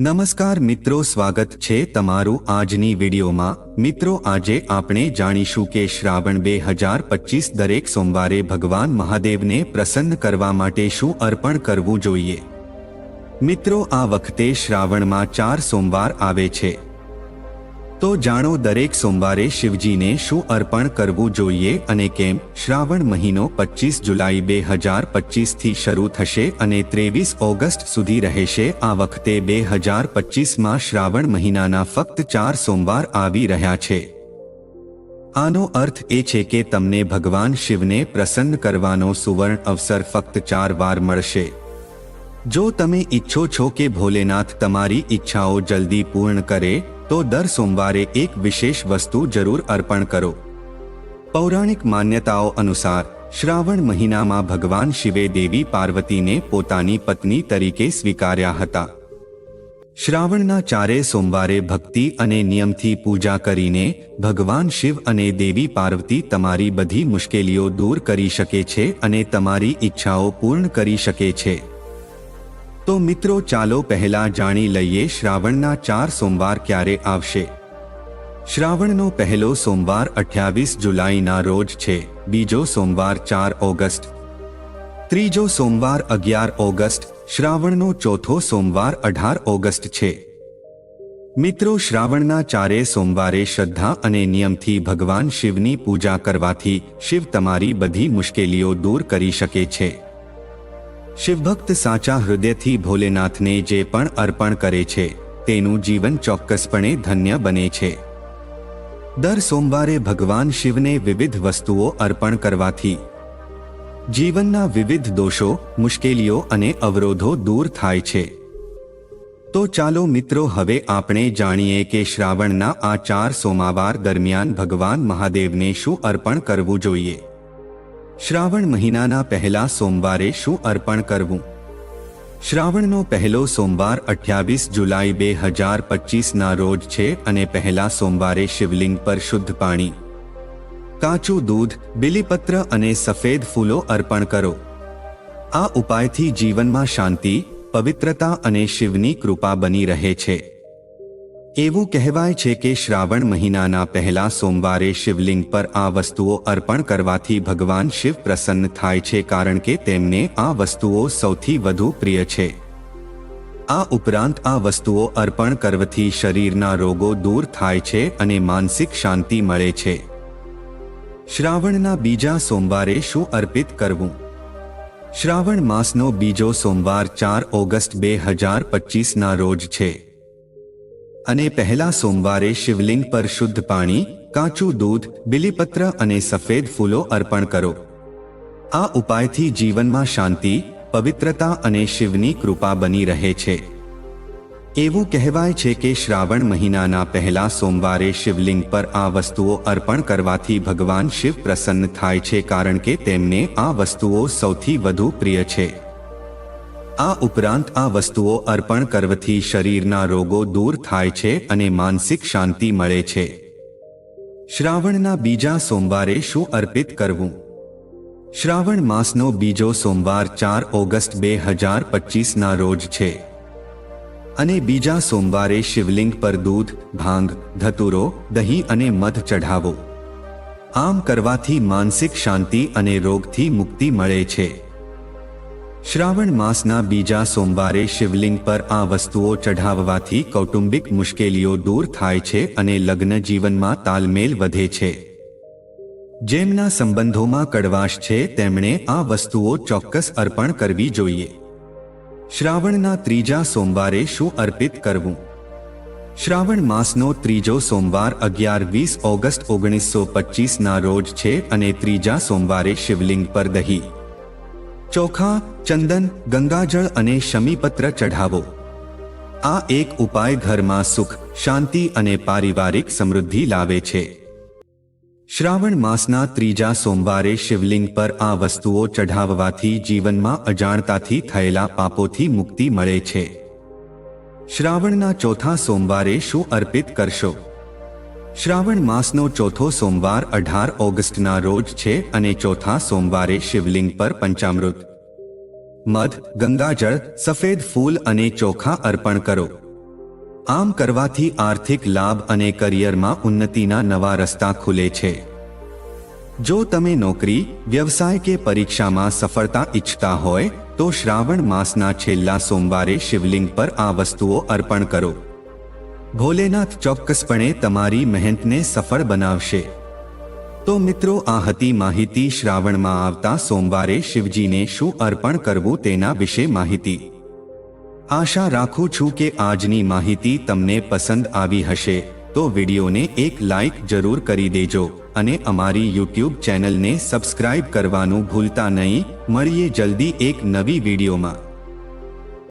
નમસ્કાર મિત્રો, સ્વાગત છે તમારું આજની વિડીયોમાં. મિત્રો, આજે આપણે જાણીશું કે શ્રાવણ બે હજાર પચીસ દરેક સોમવારે ભગવાન મહાદેવને પ્રસન્ન કરવા માટે શું અર્પણ કરવું જોઈએ. મિત્રો, આ વખતે શ્રાવણમાં ચાર સોમવાર આવે છે. તો જાણો દરેક સોમવારે શિવજીને શું અર્પણ કરવું જોઈએ અને કેમ? શ્રાવણ મહિનો પચીસ જુલાઈ બે હજાર પચીસથી શરૂ થશે અને ત્રેવીસ ઓગસ્ટ સુધી રહેશે. આ વખતે બે હજાર પચીસમાં શ્રાવણ મહિનાના ફક્ત ચાર સોમવાર આવી રહ્યા છે. આનો અર્થ એ છે કે તમને ભગવાન શિવને પ્રસન્ન કરવાનો સુવર્ણ અવસર ફક્ત ચાર વાર મળશે. જો તમે ઈચ્છો છો કે ભોલેનાથ તમારી ઈચ્છાઓ જલ્દી પૂર્ણ કરે તો દર સોમવારે એક વિશેષ વસ્તુ જરૂર અર્પણ કરો. પૌરાણિક માન્યતાઓ અનુસાર, શ્રાવણ મહિનામાં ભગવાન શિવે દેવી પાર્વતીને પોતાની પત્ની તરીકે સ્વીકાર્યા હતા. શ્રાવણના ચારે સોમવારે ભક્તિ અને નિયમથી પૂજા કરીને ભગવાન શિવ અને દેવી પાર્વતી તમારી બધી મુશ્કેલીઓ દૂર કરી શકે છે અને તમારી ઈચ્છાઓ પૂર્ણ કરી શકે છે. તો મિત્રો, ચાલો પહેલા જાણી લઈએ શ્રાવણના ચાર સોમવાર ક્યારે આવશે. શ્રાવણનો પહેલો સોમવાર અઠ્યાવીસ જુલાઈના રોજ છે. બીજો સોમવાર ચાર ઓગસ્ટ. ત્રીજો સોમવાર અગિયાર ઓગસ્ટ. શ્રાવણનો ચોથો સોમવાર અઢાર ઓગસ્ટ છે. મિત્રો, શ્રાવણના ચારે સોમવારે શ્રદ્ધા અને નિયમથી ભગવાન શિવની પૂજા કરવાથી શિવ તમારી બધી મુશ્કેલીઓ દૂર કરી શકે છે. શિવભક્ત સાચા હૃદયથી ભોલેનાથને જે પણ અર્પણ કરે છે, તેનું જીવન ચોક્કસપણે ધન્ય બને છે. દર સોમવારે ભગવાન શિવને વિવિધ વસ્તુઓ અર્પણ કરવાથી જીવનના વિવિધ દોષો, મુશ્કેલીઓ અને અવરોધો દૂર થાય છે. તો ચાલો મિત્રો હવે આપણે જાણીએ કે શ્રાવણના આ ચાર સોમાવાર દરમિયાન ભગવાન મહાદેવને શું અર્પણ કરવું જોઈએ. શ્રાવણ મહિનાના પહેલા સોમવારે શું અર્પણ કરવું? શ્રાવણનો પહેલો સોમવાર અઠ્યાવીસ જુલાઈ બે હજાર પચીસના રોજ છે અને પહેલા સોમવારે શિવલિંગ પર શુદ્ધ પાણી. કાચું દૂધ, બિલીપત્ર અને સફેદ ફૂલો અર્પણ કરો. આ ઉપાયથી જીવનમાં શાંતિ, પવિત્રતા અને શિવની કૃપા બની રહે છે. એવું કહેવાય છે કે શ્રાવણ મહિનાના પહેલા સોમવારે શિવલિંગ પર આ વસ્તુઓ અર્પણ કરવાથી ભગવાન શિવ પ્રસન્ન થાય છે કારણ કે તેમને આ વસ્તુઓ સૌથી વધુ પ્રિય છે. આ ઉપરાંત આ વસ્તુઓ અર્પણ કરવાથી શરીરના રોગો દૂર થાય છે અને માનસિક શાંતિ મળે છે. શ્રાવણના બીજા સોમવારે શું અર્પિત કરવું? શ્રાવણ માસનો બીજો સોમવાર ચાર ઓગસ્ટ બે હજાર પચીસના રોજ છે. અને પહેલા સોમવારે શિવલિંગ પર શુદ્ધ પાણી, કાચું દૂધ, બિલીપત્ર અને સફેદ ફૂલો અર્પણ કરો. આ ઉપાયથી જીવનમાં શાંતિ, પવિત્રતા અને શિવની કૃપા બની રહે છે. એવું કહેવાય છે કે શ્રાવણ મહિનાના પહેલા સોમવારે શિવલિંગ પર આ વસ્તુઓ અર્પણ કરવાથી ભગવાન શિવ પ્રસન્ન થાય છે કારણ કે તેમને આ વસ્તુઓ સૌથી વધુ પ્રિય છે. આ ઉપરાંત આ વસ્તુઓ અર્પણ કરવાથી શરીરના રોગો દૂર થાય છે અને માનસિક શાંતિ મળે છે. શ્રાવણના બીજા સોમવારે શું અર્પિત કરવું? શ્રાવણ માસનો બીજો સોમવાર ચાર ઓગસ્ટ બે હજાર પચીસના રોજ છે. અને બીજા સોમવારે શિવલિંગ પર દૂધ, ભાંગ, ધતુરો, દહીં અને મધ ચઢાવો. આમ કરવાથી માનસિક શાંતિ અને રોગથી મુક્તિ મળે છે. શ્રાવણ માસના બીજા સોમવારે શિવલિંગ પર આ વસ્તુઓ ચઢાવવાથી કૌટુંબિક મુશ્કેલીઓ દૂર થાય છે અને લગ્ન જીવનમાં તાલમેલ વધે છે. જેમના સંબંધોમાં કડવાશ છે, તેમણે આ વસ્તુઓ ચોક્કસ અર્પણ કરવી જોઈએ. શ્રાવણના ત્રીજા સોમવારે શું અર્પિત કરવું? શ્રાવણ માસનો ત્રીજો સોમવાર અગિયાર વીસ ઓગસ્ટ ઓગણીસો પચીસના રોજ છે અને ત્રીજા સોમવારે શિવલિંગ પર દહીં. ચોખા, ચંદન, ગંગાજળ અને શમીપત્ર ચઢાવો. આ એક ઉપાય ઘરમાં સુખ, શાંતિ અને પારિવારિક સમૃદ્ધિ લાવે છે. શ્રાવણ માસના ત્રીજા સોમવારે શિવલિંગ પર આ વસ્તુઓ ચઢાવવાથી જીવનમાં અજાણતાથી થયેલા પાપોથી મુક્તિ મળે છે. શ્રાવણના ચોથા સોમવારે શું અર્પિત કરશો? શ્રાવણ માસનો ચોથો સોમવાર અઢાર ઓગસ્ટના રોજ છે અને ચોથા સોમવારે શિવલિંગ પર પંચામૃત. મધ, ગંગાજળ, સફેદ ફૂલ અને ચોખા અર્પણ કરો. આમ કરવાથી આર્થિક લાભ અને કરિયરમાં ઉન્નતિના નવા રસ્તા ખુલે છે. જો તમે નોકરી, વ્યવસાય કે પરીક્ષામાં સફળતા ઈચ્છતા હોય, તો શ્રાવણ માસના છેલ્લા સોમવારે શિવલિંગ પર આ વસ્તુઓ અર્પણ કરો. ભોલેનાથ ચોક્કસપણે તમારી મહેનતને સફળ બનાવશે. તો મિત્રો, આ હતી માહિતી શ્રાવણમાં આવતા સોમવારે શિવજીને શું અર્પણ કરવું તેના વિશે માહિતી. આશા રાખું છું કે આજની માહિતી તમને પસંદ આવી હશે. તો વિડીયોને એક લાઈક જરૂર કરી દેજો અને અમારી યુટ્યુબ ચેનલને સબસ્ક્રાઇબ કરવાનું ભૂલતા નહીં. મળીએ જલ્દી એક નવી વિડીયોમાં.